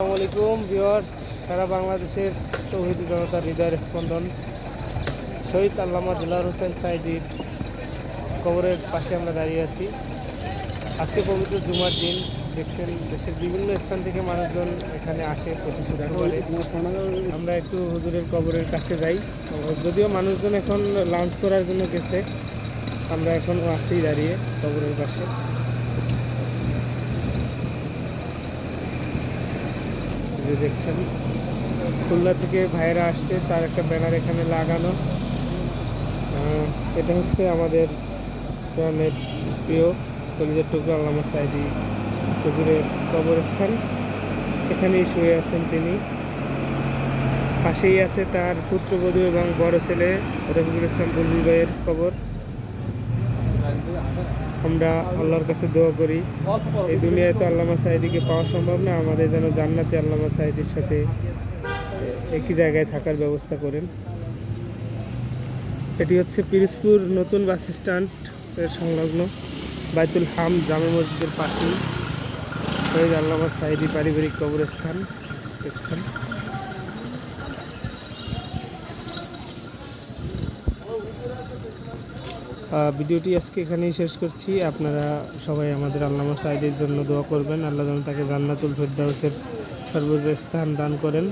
আসসালামু আলাইকুম ভিউয়ার্স, সারা বাংলাদেশের তৌহিদ জনতার হৃদয়ের স্পন্দন। শহীদ আল্লামা দিলার হোসেন সাইদির কবরের পাশে আমরা দাঁড়িয়ে আছি। আজকে পবিত্র জুমার দিন, দেখছেন দেশের বিভিন্ন স্থান থেকে মানুষজন এখানে আসে প্রতি শুক্রবারে আমরা একটু হুজুরের কবরের কাছে যাই। যদিও মানুষজন এখন লাঞ্চ করার জন্য গেছে, আমরা এখন আছেই দাঁড়িয়ে কবরের পাশে। যে দেখছেন, খুলনা থেকে ভাইয়েরা আসছে, তার একটা ব্যানার এখানে লাগানো। এটা হচ্ছে আমাদের গ্রামের প্রিয় কলিজার টুকরো আল্লামা সাইদি হুজুরের কবরস্থান। এখানেই শুয়ে আছেন তিনি। পাশেই আছে তার পুত্রবধূ এবং বড় ছেলে, রফিকুল ইসলাম বুলবুল ভাইয়ের কবর। আমরা আল্লাহর কাছে দোয়া করি, এই দুনিয়ায় তো আল্লামা সাইদিকে পাওয়া সম্ভব না, আমাদের যেন জান্নাতে আল্লামা সাইদির সাথে একই জায়গায় থাকার ব্যবস্থা করেন। এটি হচ্ছে পিরিজপুর নতুন বাস স্ট্যান্ড এর সংলগ্ন বাইতুল হাম জামে মসজিদের পাশেই। শহীদ আল্লামা সাইদি পারিবারিক কবরস্থান দেখছেন। ভিডিওটি আজকে এখানেই শেষ করছি। আপনারা সবাই আমাদের আল্লামা সাইদের জন্য দোয়া করবেন। আল্লাহ যেন তাকে জান্নাতুল ফেরদাউসের সর্বোচ্চ স্থান দান করেন।